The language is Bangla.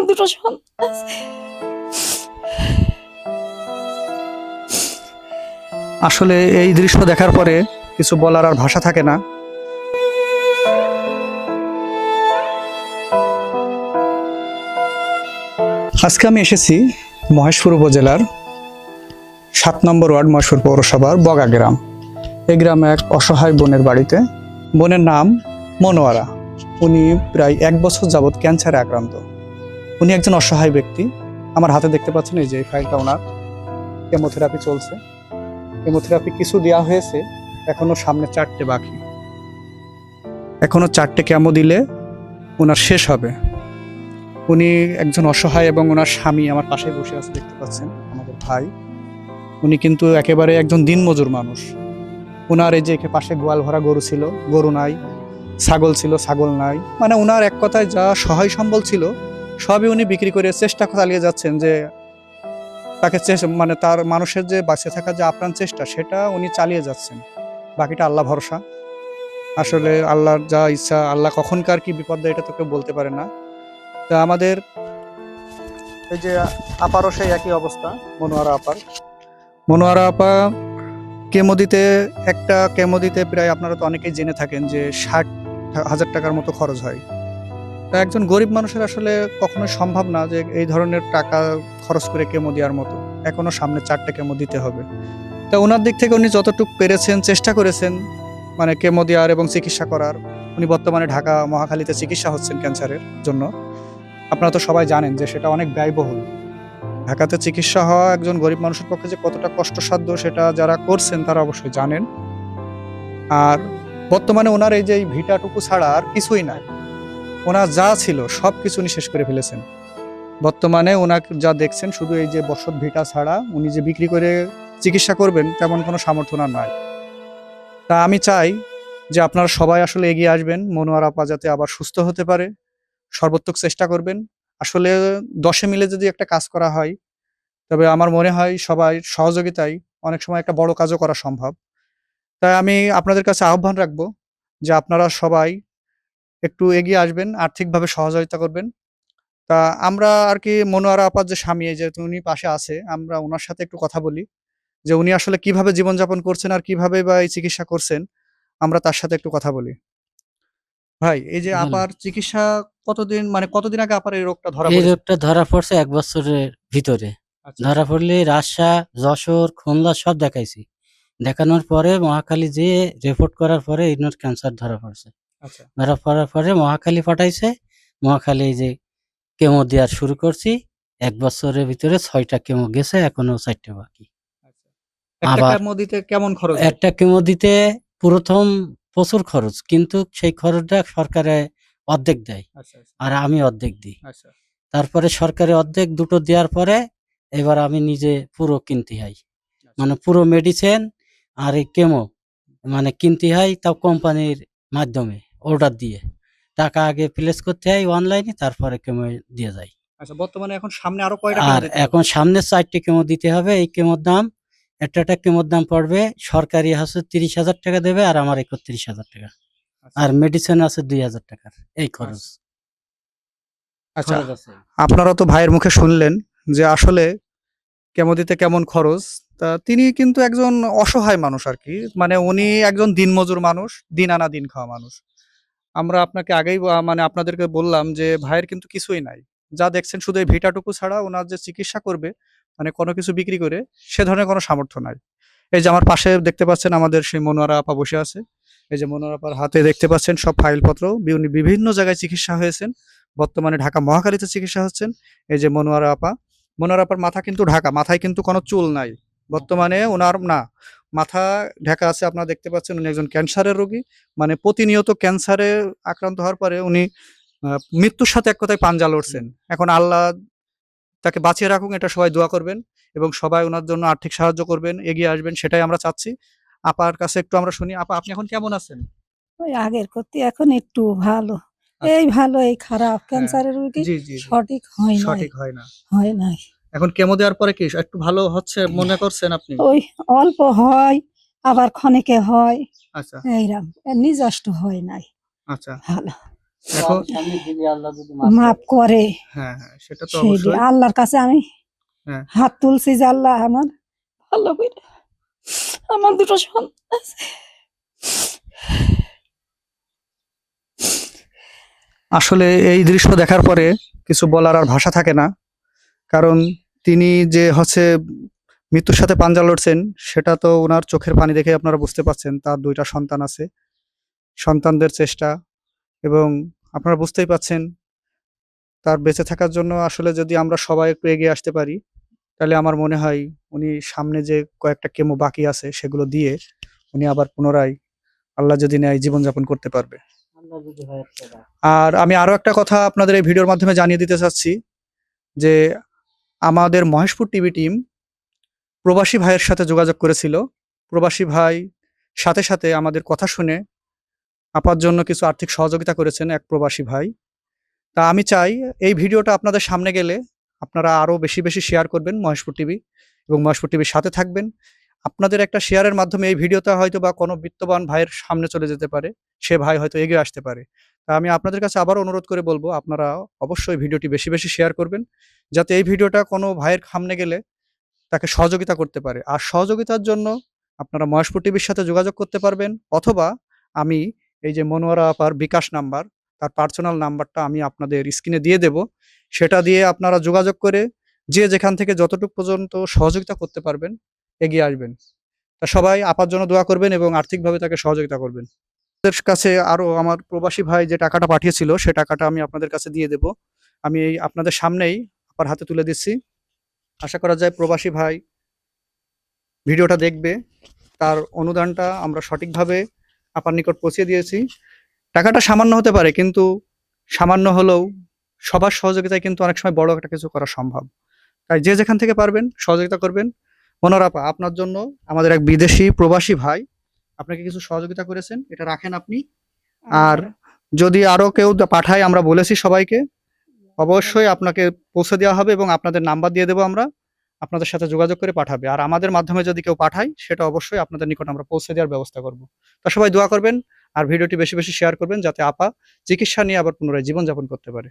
আমার দুটো সন্তান আসলে এই দৃশ্য দেখার পরে কিছু বলার আর ভাষা থাকে না। আজকে আমি এসেছি মহেশপুর উপজেলার সাত নম্বর ওয়ার্ড মহেশপুর পৌরসভার বগা গ্রাম। এই গ্রামে এক অসহায় বোনের বাড়িতে। বোনের নাম মনোয়ারা। উনি প্রায় এক বছর যাবৎ ক্যান্সারে আক্রান্ত। উনি একজন অসহায় ব্যক্তি। আমার হাতে দেখতে পাচ্ছেন এই যে এই ফাইলটা ওনার। কেমোথেরাপি চলছে। কেমোথেরাপি কিছু দেওয়া হয়েছে এখনও সামনে চারটে বাকি। এখনও চারটে কেমো দিলে ওনার শেষ হবে। উনি একজন অসহায় এবং ওনার স্বামী আমার পাশে বসে আছে, দেখতে পাচ্ছেন আমাদের ভাই। উনি কিন্তু একেবারে একজন দিনমজুর মানুষ। ওনার এই যে একে পাশে গোয়াল ভরা গরু ছিল, গরু নাই, ছাগল ছিল, ছাগল নাই। মানে ওনার এক কথায় যা সহায় সম্বল ছিল সবই উনি বিক্রি করে চেষ্টা চালিয়ে যাচ্ছেন যে তাকে মানে তার মানুষের যে বাঁচে থাকার যে আপ্রাণ চেষ্টা, সেটা উনি চালিয়ে যাচ্ছেন। বাকিটা আল্লাহ ভরসা। আসলে আল্লাহর যা ইচ্ছা, আল্লাহ কখনকার কি বিপদ দেয় এটা তো কেউ বলতে পারে না। তা আমাদের এই যে আপারও সেই একই অবস্থা, মনোয়ারা আপার। মনোয়ারা আপা কেমোদিতে একটা, কেমোদিতে প্রায় আপনারা তো অনেকেই জেনে থাকেন যে ষাট হাজার টাকার মতো খরচ হয়। একজন গরিব মানুষের আসলে কখনোই সম্ভব না যে এই ধরনের টাকা খরচ করে কেমো দেওয়ার মতো। এখনও সামনে চারটে কেমো দিতে হবে। তা ওনার দিক থেকে উনি যতটুকু পেরেছেন, চেষ্টা করেছেন মানে কেমো দেওয়ার এবং চিকিৎসা করার। উনি বর্তমানে ঢাকা মহাখালীতে চিকিৎসা হচ্ছেন ক্যান্সারের জন্য। আপনারা তো সবাই জানেন যে সেটা অনেক ব্যয়বহুল। ঢাকাতে চিকিৎসা হওয়া একজন গরিব মানুষের পক্ষে যে কতটা কষ্টসাধ্য সেটা যারা করছেন তারা অবশ্যই জানেন। আর বর্তমানে ওনার এই যে ভিটাটুকু ছাড়া আর কিছুই নাই। ওনার যা ছিল সব কিছু উনি শেষ করে ফেলেছেন। বর্তমানে ওনাকে যা দেখছেন, শুধু এই যে বসত ভিটা ছাড়া উনি যে বিক্রি করে চিকিৎসা করবেন, তেমন কোনো সামর্থ্য ওনার নাই। তা আমি চাই যে আপনারা সবাই আসলে এগিয়ে আসবেন মনোয়ার আপা যাতে আবার সুস্থ হতে পারে, সর্বোত্তক চেষ্টা করবেন। আসলে দশে মিলে যদি একটা কাজ করা হয়, তবে আমার মনে হয় সবাই সহযোগিতায় অনেক সময় একটা বড় কাজও করা সম্ভব। তাই আমি আপনাদের কাছে আহ্বান রাখব যে আপনারা সবাই একটু এগিয়ে আসবেন আর্থিকভাবে সহযোগিতা করবেন। তা আমরা আর কি মনোয়ারা আপার যে স্বামী যে উনি পাশে আছে আমরা ওনার সাথে একটু কথা বলি। যে উনি আসলে কীভাবে জীবনযাপন করছেন আর কীভাবে বা এই চিকিৎসা করছেন আমরা তার সাথে একটু কথা বলি। ভাই এই যে। আপার চিকিৎসা কতদিন মানে কতদিন আগে আপার এই রোগটা ধরা এই রোগটা ধরা পড়ছে এক বছরের ভিতরে। আচ্ছা, ধরা পড়লে রাজশাহ যশোর খুলনা সব দেখাইছি। দেখানোর পরে মহাখালী যে রিপোর্ট করার পরে ইনোর ক্যান্সার ধরা পড়ছে। আচ্ছা ধরা পড়ার পরে মহাখালী পাঠাইছে। মহাখালী যে কেমো দেওয়ার শুরু করছি। এক বছরের ভিতরে ছয়টা কেমো গেছে এখনও চারটা বাকি। আচ্ছা। একটা আবার- কেমো দিতে কেমন খরচ একটা কেমো দিতে প্রথম প্রচুর খরচ কিন্তু সেই খরচটা সরকারে অর্ধেক দেয়। আচ্ছা আচ্ছা, আর আমি অর্ধেক দিই। আচ্ছা। তারপরে সরকারি অর্ধেক দুটো দেওয়ার পরে এবার আমি নিজে পুরো কিনতে হয়। মানে পুরো মেডিসিন আর এই কেমো মানে কিনতে হয় তাও কোম্পানির মাধ্যমে। অর্ডার দিয়ে। টাকা আগে প্লেস করতে হয় অনলাইনে তারপরে কেমো দিয়ে যায়। আচ্ছা বর্তমানে এখন সামনে আরও কয়টা আর এখন সামনে চারটে কেমো দিতে হবে। এই কেমোর দাম একটা একটা কেমোর দাম পড়বে। সরকারি হচ্ছে তিরিশ হাজার টাকা দেবে আর আমার একত্রিশ হাজার টাকা। আচ্ছা, আর মেডিসিন আছে দুই হাজার টাকার। এই খরচ। আচ্ছা খরচ আছে। আপনারা তো ভাইয়ের মুখে শুনলেন যে আসলে কেমো দিতে কেমন খরচ। তা তিনি কিন্তু একজন অসহায় মানুষ আর কি। মানে উনি একজন দিনমজুর মানুষ দিন আনা দিন খাওয়া মানুষ। আমরা আপনাকে আগেই মানে আপনাদেরকে বললাম যে, ভাইয়ের কিন্তু কিছুই নাই। যা দেখছেন শুধু এই ভিটাটুকু ছাড়া ওনার যে চিকিৎসা করবে মানে কোনো কিছু বিক্রি করে, সে ধরনের কোনো সামর্থ্য নাই। এই যে আমার পাশে দেখতে পাচ্ছেন আমাদের সেই মনোয়ারা আপা বসে আছে। এই যে মনোয়ারা আপার হাতে দেখতে পাচ্ছেন সব ফাইলপত্র। বিভিন্ন জায়গায় চিকিৎসা হয়েছেন। বর্তমানে ঢাকা মহাকালীতে চিকিৎসা হচ্ছেন। এই যে মনোয়ারা আপা। মনোয়ারা আপার মাথা কিন্তু ঢাকা, মাথায় কিন্তু কোনো চুল নাই। বর্তমানে ওনার, না মাথা ঢাকা আছে আপনারা দেখতে পাচ্ছেন উনি একজন ক্যান্সারের রোগী। মানে প্রতিনিয়ত ক্যান্সারে আক্রান্ত হওয়ার পরে উনি মৃত্যুর সাথে এক কথায় পাঞ্জা লড়ছেন। এখন আল্লাহ তাকে বাঁচিয়ে রাখুন এটা সবাই দোয়া করবেন এবং সবাই ওনার জন্য আর্থিক সাহায্য করবেন এগিয়ে আসবেন সেটাই আমরা চাচ্ছি। আপার কাছে একটু আমরা শুনি। আপা আপনি এখন কেমন আছেন? ওই আগের করতে এখন একটু ভালো। আচ্ছা। এই ভালো এই খারাপ। ক্যান্সারের রোগী। সঠিক হয় নাই। সঠিক হয় না। হয় নাই। এখন কেমো দেওয়ার পরে কি একটু ভালো হচ্ছে মনে করছেন আপনি? ওই অল্প হয় আবার ক্ষণিকে হয়। আচ্ছা। এইরকম নিজস্ব হয় নাই। আচ্ছা। ভালো। মাফ করে। হ্যাঁ হ্যাঁ সেটা তো অবশ্যই। আল্লাহর কাছে আমি হ্যাঁ। হাত তুলছি যে আল্লাহ আমার ভালো করে আমার দুটো সন্তান আছে। আসলে এই দৃশ্য দেখার পরে কিছু বলার আর ভাষা থাকে না। কারণ তিনি যে হচ্ছে মৃত্যুর সাথে পাঞ্জা লড়ছেন সেটা তো ওনার চোখের পানি দেখে আপনারা বুঝতে পারছেন তার দুইটা সন্তান আছে সন্তানদের চেষ্টা এবং আপনারা বুঝতেই পাচ্ছেন তার বেঁচে থাকার জন্য আসলে যদি আমরা সবাই একটু এগিয়ে আসতে পারি তাহলে আমার মনে হয় উনি সামনে যে কয়েকটা কেমো বাকি আছে সেগুলো দিয়ে উনি আবার পুনরায় আল্লাহ যদি নেয় জীবনযাপন করতে পারবে। আর আমি আরও একটা কথা আপনাদের এই ভিডিওর মাধ্যমে জানিয়ে দিতে চাচ্ছি যে আমাদের মহেশপুর টিভি টিম প্রবাসী ভাইয়ের সাথে যোগাযোগ করেছিল। প্রবাসী ভাই সাথে সাথে আমাদের কথা শুনে আপার জন্য কিছু আর্থিক সহযোগিতা করেছেন এক প্রবাসী ভাই। তা আমি চাই এই ভিডিওটা আপনাদের সামনে গেলে আপনারা আরও বেশি বেশি শেয়ার করবেন মহেশপুর টিভি এবং মহেশপুর টিভির সাথে থাকবেন। আপনাদের একটা শেয়ারের মাধ্যমে এই ভিডিওটা হয়তো বা কোনো বিত্তবান ভাইয়ের সামনে চলে যেতে পারে, সে ভাই হয়তো এগিয়ে আসতে পারে। তা আমি আপনাদের কাছে আবার অনুরোধ করে বলব, আপনারা অবশ্যই ভিডিওটি বেশি বেশি শেয়ার করবেন, যাতে এই ভিডিওটা কোনো ভাইয়ের সামনে গেলে তাকে সহযোগিতা করতে পারে। আর সহযোগিতার জন্য আপনারা মহেশপুর টিভির সাথে যোগাযোগ করতে পারবেন, অথবা আমি এই যে মনোয়ারা আপার বিকাশ নাম্বার, তার পার্সোনাল নাম্বারটা আমি আপনাদের স্ক্রিনে দিয়ে দেব। সেটা দিয়ে আপনারা যোগাযোগ করে যে যেখান থেকে যতটুকু পর্যন্ত সহযোগিতা করতে পারবেন এগিয়ে আসবেন। তা সবাই আপার জন্য দোয়া করবেন এবং আর্থিকভাবে তাকে সহযোগিতা করবেন। আপনাদের কাছে আরও আমার প্রবাসী ভাই যে টাকাটা পাঠিয়েছিল, সে টাকাটা আমি আপনাদের কাছে দিয়ে দেব। আমি এই আপনাদের সামনেই আপার হাতে তুলে দিচ্ছি। আশা করা যায় প্রবাসী ভাই ভিডিওটা দেখবে। তার অনুদানটা আমরা সঠিকভাবে আপার নিকট পৌঁছে দিয়েছি। টাকাটা সামান্য হতে পারে, কিন্তু সামান্য হলেও সবার সহযোগিতায় কিন্তু অনেক সময় বড় একটা কিছু করা সম্ভব। তাই যে যেখান থেকে পারবেন সহযোগিতা করবেন। মনোরাপা আপনার জন্য আমাদের এক বিদেশি প্রবাসী ভাই আপনাকে কিছু সহযোগিতা করেছেন এটা রাখেন আপনি। আর যদি আরও কেউ পাঠায় আমরা বলেছি সবাইকে অবশ্যই আপনাকে পৌঁছে দেওয়া হবে এবং আপনাদের নাম্বার দিয়ে দেবো আমরা আপনাদের সাথে যোগাযোগ করে পাঠাবে। আর আমাদের মাধ্যমে যদি কেউ পাঠায় সেটা অবশ্যই আপনাদের নিকট আমরা পৌঁছে দেওয়ার ব্যবস্থা করব। তা সবাই দোয়া করবেন আর ভিডিওটি বেশি বেশি শেয়ার করবেন যাতে আপা চিকিৎসা নিয়ে আবার পুনরায় জীবনযাপন করতে পারে।